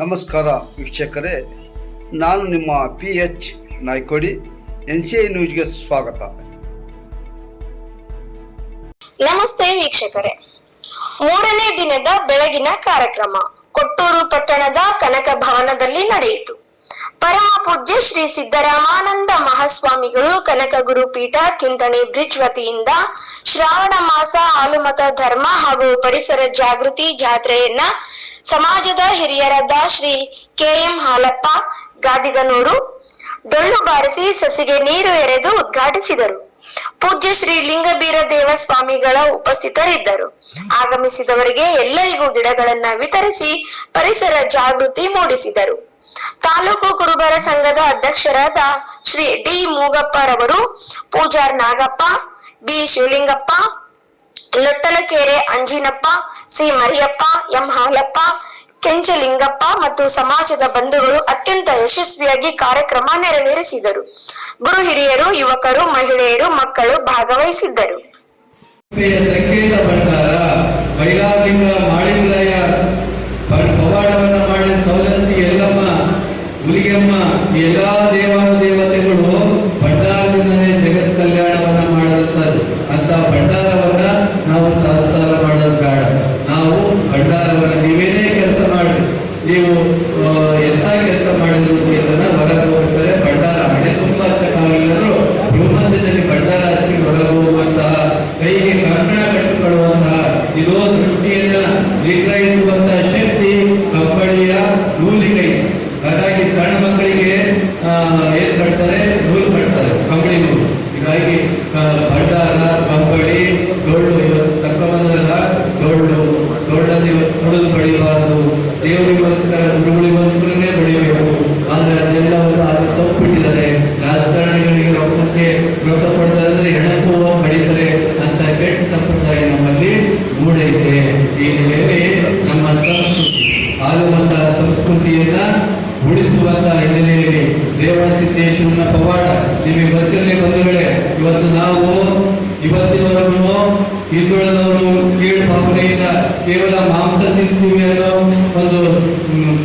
ನಮಸ್ಕಾರ ವೀಕ್ಷಕರೇ, ನಾನು ನಿಮ್ಮ P H Naikodi N C I ನ್ಯೂಸ್ಗೆ ಸ್ವಾಗತ. ನಮಸ್ತೆ ವೀಕ್ಷಕರೇ. ಮೂರನೇ ದಿನದ ಬೆಳಗಿನ ಕಾರ್ಯಕ್ರಮ ಕೊಟ್ಟೂರು ಪಟ್ಟಣದ ಕನಕ ಭವನದಲ್ಲಿ ನಡೆಯಿತು. ಪರಮ ಪೂಜ್ಯ ಶ್ರೀ ಸಿದ್ದರಾಮಾನಂದ ಮಹಾಸ್ವಾಮಿಗಳು ಕನಕ ಗುರುಪೀಠ ತಿಂತಣಿ ಬ್ರಿಡ್ಜ್ ವತಿಯಿಂದ ಶ್ರಾವಣ ಮಾಸ ಆಲುಮತ ಧರ್ಮ ಹಾಗೂ ಪರಿಸರ ಜಾಗೃತಿ ಜಾತ್ರೆಯನ್ನ ಸಮಾಜದ ಹಿರಿಯರಾದ ಶ್ರೀ ಕೆ ಎಂ ಹಾಲಪ್ಪ ಗಾದಿಗನೂರು ಡೊಳ್ಳು ಬಾರಿಸಿ ಸಸಿಗೆ ನೀರು ಎರೆದು ಉದ್ಘಾಟಿಸಿದರು. ಪೂಜ್ಯ ಶ್ರೀ ಲಿಂಗಬೀರ ದೇವಸ್ವಾಮಿಗಳ ಉಪಸ್ಥಿತರಿದ್ದರು. ಆಗಮಿಸಿದವರಿಗೆ ಎಲ್ಲರಿಗೂ ಗಿಡಗಳನ್ನ ವಿತರಿಸಿ ಪರಿಸರ ಜಾಗೃತಿ ಮೂಡಿಸಿದರು. ತಾಲೂಕು ಕುರುಬರ ಸಂಘದ ಅಧ್ಯಕ್ಷರಾದ Shri D ಮೂಗಪ್ಪರವರು, Pujar Nagappa, B Shivalingappa, Lottalakere Anjinappa, C Mariyappa, M Halappa, Kenchalingappa ಮತ್ತು ಸಮಾಜದ ಬಂಧುಗಳು ಅತ್ಯಂತ ಯಶಸ್ವಿಯಾಗಿ ಕಾರ್ಯಕ್ರಮ ನೆರವೇರಿಸಿದರು. ಗುರು ಹಿರಿಯರು, ಯುವಕರು, ಮಹಿಳೆಯರು, ಮಕ್ಕಳು ಭಾಗವಹಿಸಿದ್ದರು. ನೀವು ಕೇವಲ ಮಾಂಸ ತಿಂತೀವಿ ಅನ್ನೋ ಒಂದು ಮ್,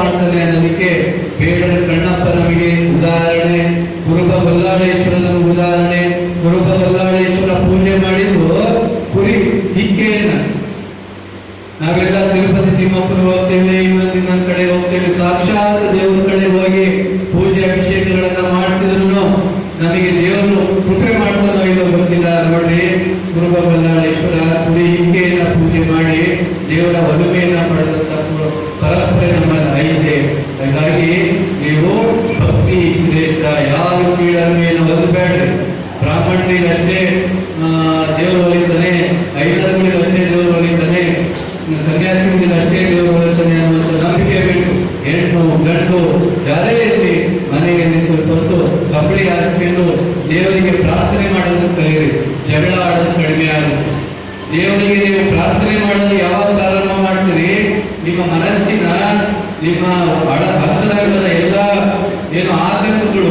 ಮಾಡ್ತಾನೆ ಅನ್ನೋದಕ್ಕೆ ಬೇಡರ ಕಣ್ಣಪ್ಪ ನಮಗೆ ಉದಾಹರಣೆ ಕುರುಬ ಬಲ್ಲಾಳೇಶ್ವರ ಉದಾಹರಣೆ ಕುರುಬ ಬಲ್ಲಾಳೇಶ್ವರ ಪೂಜೆ ಮಾಡಿದ್ದು ಕುರಿ ಹಿಕ್ಕೆಯನ್ನ ನಾವೆಲ್ಲ ತಿರುಪತಿ ತಿಮ್ಮಪ್ಪನ ಹೋಗ್ತೇವೆ ಇನ್ನೊಂದ್ ಕಡೆ ಹೋಗ್ತೇವೆ, ಸಾಕ್ಷಾತ್ ದೇವರ ಕಡೆ ಹೋಗಿ ಹಾಗಾಗಿ ನೀವು ಭಕ್ತಿ ಶ್ರೇಷ್ಠ ಯಾರು ಕೀಳರಿಮೆಯನ್ನು ಒದಬೇಡ್ರಿ. ಬ್ರಾಹ್ಮಣರಿಗೆ ಅಷ್ಟೇ ಆ, ದೇವರು ಒಲಿತಾನೆ ಐದರುಗಳಿಗೆ ಅಷ್ಟೇ ದೇವರು ಒಲಿತಾನೆ ಸನ್ಯಾಸಿಗಳಿಗಷ್ಟೇ ದೇವರು ಒಲಿತಾನೆ ಅನ್ನುವಂಥ ನಂಬಿಕೆ ಬೇಕು. ಹೆಣ್ಣು ಗಂಡು ಯಾರೇ ಇರಲಿ ಮನೆಗೆ ನಿಂತು ಕೊಟ್ಟು ಕಬಡ್ಡಿ ಹಾಕಿಕೊಂಡು ದೇವರಿಗೆ ಪ್ರಾರ್ಥನೆ ಮಾಡೋದು ಕಲಿಯಿರಿ. ಜಗಳ ಆಡೋದು ಕಡಿಮೆ ಆಗುತ್ತೆ. ದೇವರಿಗೆ ನೀವು ಪ್ರಾರ್ಥನೆ ಮಾಡಲು ಯಾವಾಗ ಪ್ರಾರಂಭ ಮಾಡ್ತೀರಿ? ನಿಮ್ಮ ಮನಸ್ಸಿನ ನಿಮ್ಮ ಹಡ ಹತ್ತಿರವಿಲ್ಲದ ಎಲ್ಲ ಏನು ಆತಂಕಗಳು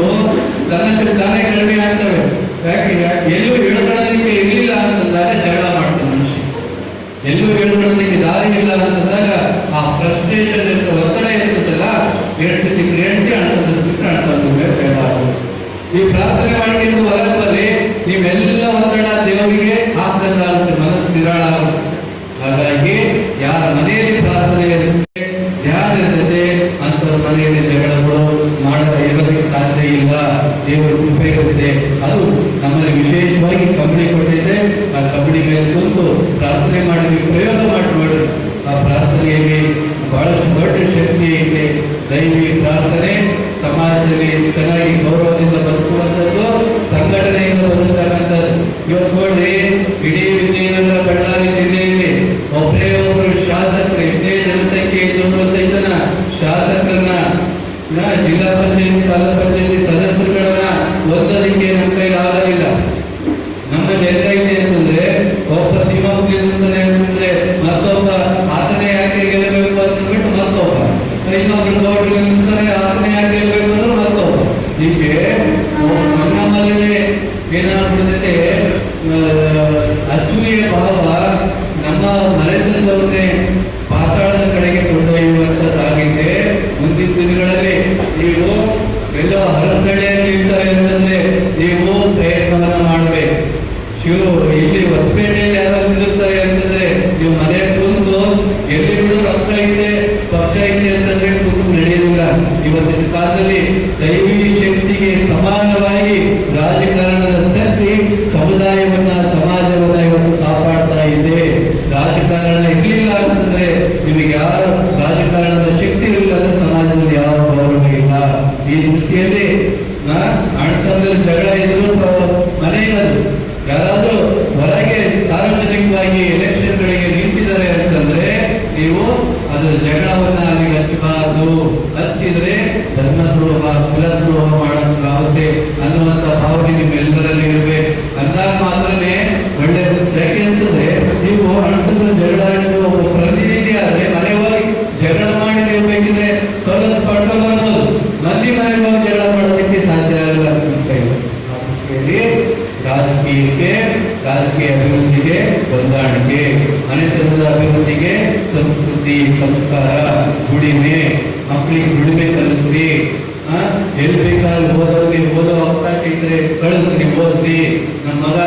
ತನ್ನಕ್ಕೆ ತಾನೇ ಕಡಿಮೆ ಆಗ್ತವೆ. ಯಾಕೆ? ಎಲ್ಲೂ ಹೇಳ್ಕೊಳ್ಳೋದಕ್ಕೆ ಇಲ್ಲ ದೇವರ ಕೃಪೆ ಇರುತ್ತೆ ಅದು ನಮ್ಮಲ್ಲಿ ವಿಶೇಷವಾಗಿ ಕಬಡ್ಡಿ ಕೊಟ್ಟಿದೆ ಆ ಕಬಡ್ಡಿ ಮೇಲೆ ಕುಂತು ಪ್ರಾರ್ಥನೆ ಮಾಡಿ, ಪ್ರಯೋಗ ಮಾಡಿಕೊಳ್ಳಿ ಆ ಪ್ರಾರ್ಥನೆಯಲ್ಲಿ ಬಹಳಷ್ಟು ದೊಡ್ಡ ಶಕ್ತಿ ಐತೆ ದೈವಿ ಪ್ರಾರ್ಥನೆ ಸಮಾಜದಲ್ಲಿ ಚೆನ್ನಾಗಿ ಗೌರವದಿಂದ ಬದುಕುವಂಥದ್ದು, ಸಂಘಟನೆಯಿಂದ ಬದುಕತಕ್ಕಂಥದ್ದು ಇವತ್ತು ನೋಡ್ರಿ, ಇಡೀ ವಿಜಯನಗರ ಬಳ್ಳಾರಿ ಜಿಲ್ಲೆಯಲ್ಲಿ ಒಬ್ಬರೇ ಒಬ್ಬರು ಶಾಸಕರು ಎಷ್ಟೇ ಜನಸಂಖ್ಯೆ ಇದ್ದು ಸಹಿತನ ಶಾಸಕರನ್ನ ಜಿಲ್ಲಾ ಪಂಚಾಯತ್ ಹಿರಿಯ ರಾಜಕೀಯಕ್ಕೆ, ರಾಜಕೀಯ ಅಭಿವೃದ್ಧಿಗೆ, ಹೊಂದಾಣಿಕೆ ಮನೆತನದ ಅಭಿವೃದ್ಧಿಗೆ ಸಂಸ್ಕೃತಿ, ಸಂಸ್ಕಾರ ದುಡಿಮೆ ಮಕ್ಕಳಿಗೆ ದುಡಿಮೆ ಕಲಿಸ್ರಿ ಎಲ್ಲಿ ಬೇಕಾದ್ರೂ ಓದೋರಿಗೆ ಓದೋ ಅವಕಾಶ ಇದ್ರೆ ಕಳಿಸ್ರಿ, ಓದ್ರಿ. ನಮ್ಮ ಮಗ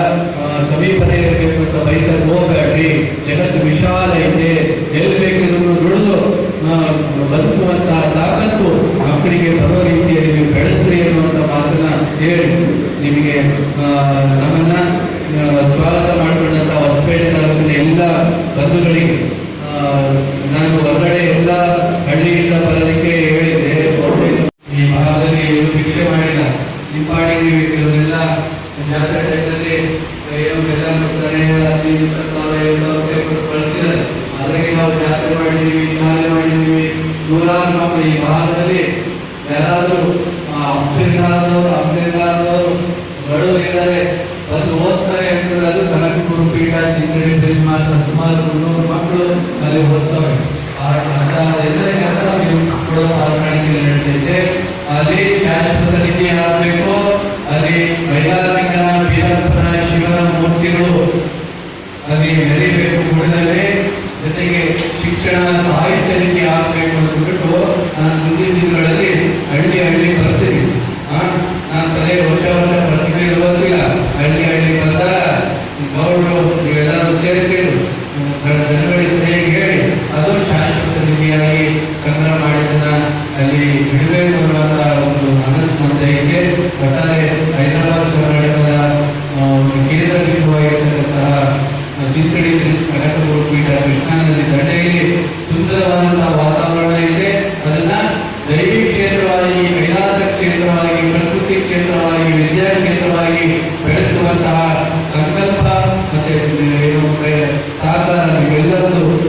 ಸಮೀಪನೇ ಇರಬೇಕು ಅಂತ ಬೈಸಲ್ಲಿ ಹೋಗ್ಬೇಡ್ರಿ. ಜಗತ್ತು ವಿಶಾಲ ಇದೆ. ಎಲ್ಲಿ ಬೇಕಿದ್ರು ದುಡಿದು ಬದುಕುವಂತಹ ತಾಕತ್ತು ಮಕ್ಕಳಿಗೆ ಬರೋ ರೀತಿಯಲ್ಲಿ ನೀವು ಬೆಳೆಸ್ರಿ ಅನ್ನುವಂಥ ಮಾತನ್ನ ಹೇಳಿ. ನಿಮಗೆ ನಮ್ಮನ್ನ ಅವರು ಎಲ್ಲರೂ ಸೇರಿಕೊಂಡು ಜನಗಳಿಗೆ ಹೇಗೆ ಅದು ಶಾಶ್ವತ ನಿಧಿಯಾಗಿ ಕನ್ನಡ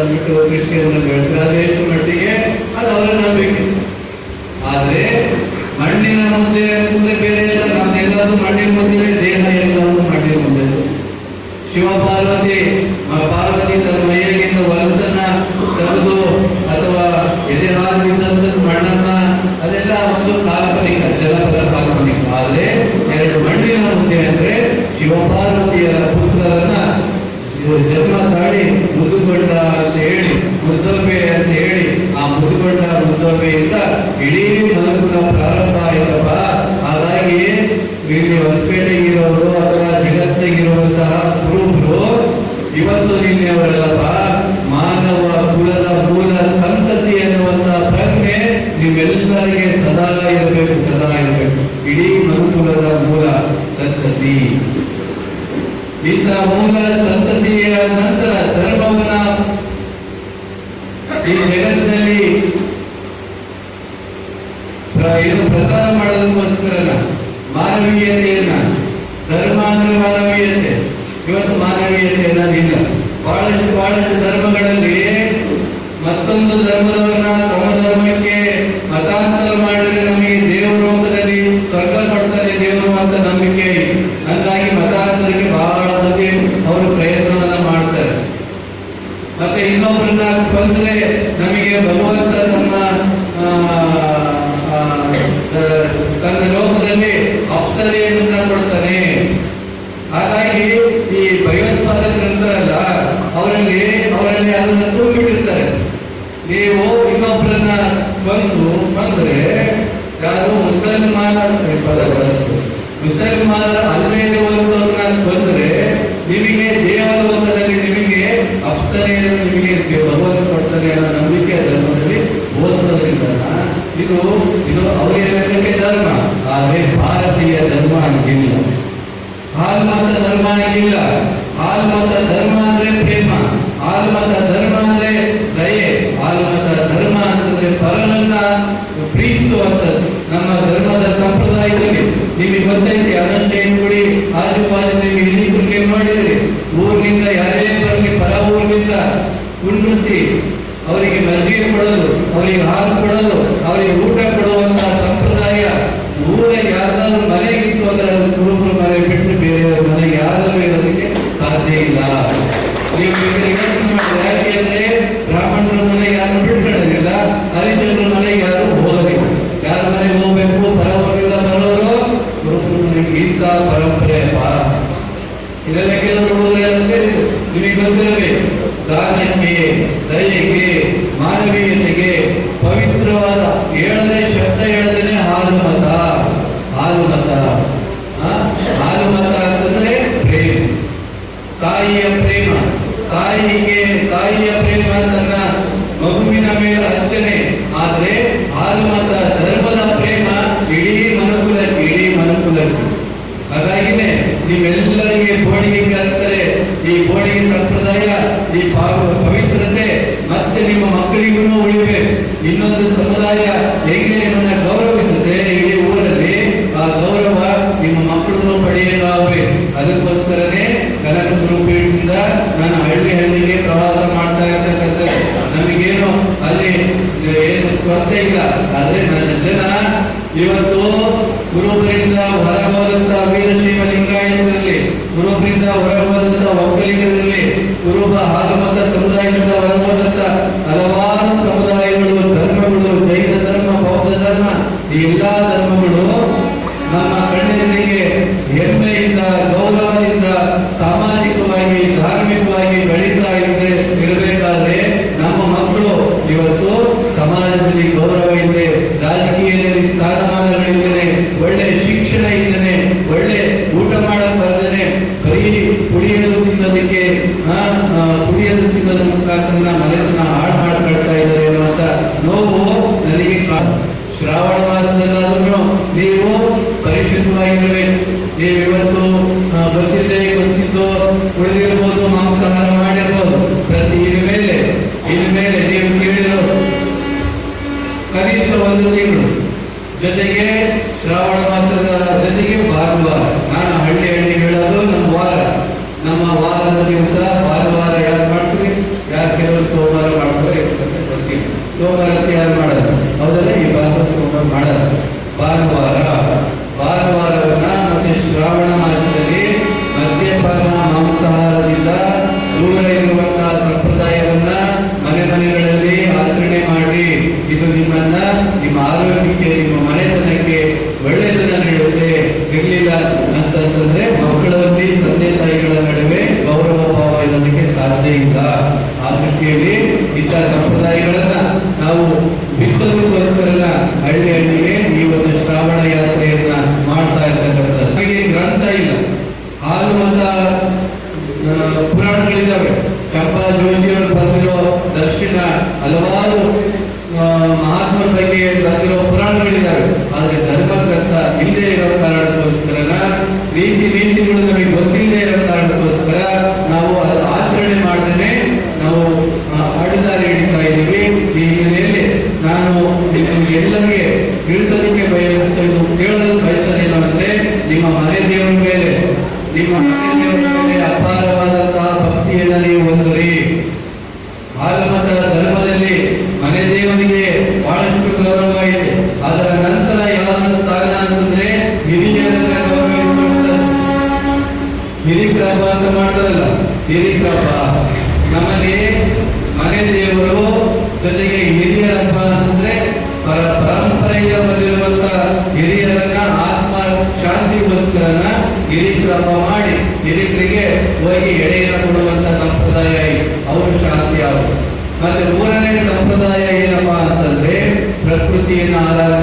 ಅದನ್ನು ಕೃಷಿಯನ್ನು ಬೆಳೆಸಾದಷ್ಟು ಮಟ್ಟಿಗೆ ಅದು ಅವರ ನಂಬಿಕೆ. ಆದರೆ ಮಣ್ಣಿನ ಮುಂದೆ ಮುಂದೆ ಬೇರೆ ಇಲ್ಲ ನಮ್ದೆಲ್ಲರೂ ಮಣ್ಣಿನ ಮುಂದೆ ದೇಹ ಎಲ್ಲವೂ ಮಣ್ಣಿನ ಮುಂದೆ ಶಿವ ಪಾರ್ವತಿ ಪಾರ್ವತಿ ತನ್ನ ಮೈಯಲ್ಲಿಂದ ಹೊಲಸನ್ನ ತಂದು ಅಥವಾ ಎದೆರಾಗಿದ್ದ ಮಣ್ಣನ್ನ, ಅದೆಲ್ಲ ಒಂದು ಕಾಲ್ಪನಿಕ, ಜಲಪದ ಕಾಲ್ಪನಿಕ. ಆದರೆ ಎರಡು ಮಣ್ಣಿನ ಮುಂದೆ ಅಂದ್ರೆ ಶಿವಪಾರ್ವತಿಯ ಪುತ್ರರನ್ನ ಮತ್ತೆ ಇನ್ನೊಬ್ಬರನ್ನ ಕೊಂದ್ರೆ ನಮಗೆ ಭಗವಂತ ತನ್ನ ತನ್ನ ಭಗವಂತ ಕೊಡ್ತಾನೆ ಅನ್ನೋ ನಂಬಿಕೆ ಅದರಲ್ಲಿ ಓದಿಸೋದ್ರಿಂದ ಇದು ಇದು ಅವ್ರಿಗೆ ಧರ್ಮ? ಆದರೆ ಭಾರತೀಯ ಧರ್ಮ ಹಂಗಿಲ್ಲ ಹಾಲ್ ಮತ ಧರ್ಮ ಹಂಗಿಲ್ಲ ಹಾಲ್ ಮತ ಧರ್ಮ ಅಂದ್ರೆ ಪ್ರೇಮ. ಹಾಲ್ ಮತ ಧರ್ಮ ಅಂದ್ರೆ ದಯೆ. ಹಾಲ್ ಮತ ಧರ್ಮ ಅಂತಂದ್ರೆ ಪರನನ್ನ ಪ್ರೀತಿಸುವಂಥದ್ದು. ನಮ್ಮ ಧರ್ಮದ ಸಂಪ್ರದಾಯದಲ್ಲಿ ನಿಮಗೆ ಗೊತ್ತೈತಿ ಅನಂತ ಏನ್ಬಿಡಿ ಆಜು ಬಾಜು ನೀವು ಇಲ್ಲಿ ಕುಡಿಕೆ ಮಾಡಿದ್ರಿ. ಊರಿನಿಂದ ಯಾರೇ ಬರಲಿ ಪರ ಊರಿನಿಂದ ಉನ್ನಿಸಿ ಅವರಿಗೆ ಮಜ್ಜಿಗೆ ಕೊಡಲು, ಅವರಿಗೆ ಹಾಲು ಕೊಡಲು, ಅವರಿಗೆ ಊಟ ಕೊಡುವಂತಹ ಸಂಪ್ರದಾಯ ಊರ ಯಾರಾದ್ರೂ ಮನೆಗಿತ್ತು ಅಂದ್ರೆ ಅದನ್ನು ಕುರುಬರು ಮನೆ ಬಿಟ್ಟು ಬೇರೆಯವರ ಮನೆಗೆ ಯಾರಾದ್ರೂ ಇರೋದಕ್ಕೆ ಸಾಧ್ಯ ಇಲ್ಲ. ನೀವು ಯೋಚನೆ ಮಾಡಿದ್ರೆ ಬ್ರಾಹ್ಮಣರ ಮನೆಗೆ சமுதாய ದ್ರಾವಣ ನೀವು ಪರಿಶುದ್ಧವಾಗಿರಬೇಕು. ನೀವು ಇವತ್ತು ಬರ್ತಿದ್ದೆ para o Thank you. ಶಾಂತಿಗೋಸ್ಕರನ ಹಿರಿಯರ ಮಾಡಿ ಹಿರಿಯರಿಗೆ ಹೋಗಿ ಎಡೆಯನ್ನು ಕೊಡುವಂತ ಸಂಪ್ರದಾಯ. ಅವರು ಶಾಂತಿ ಅವರು ಮತ್ತೆ ಮೂರನೇ ಸಂಪ್ರದಾಯ ಏನಪ್ಪಾ ಅಂತಂದ್ರೆ ಪ್ರಕೃತಿಯನ್ನು ಆರಾಧನೆ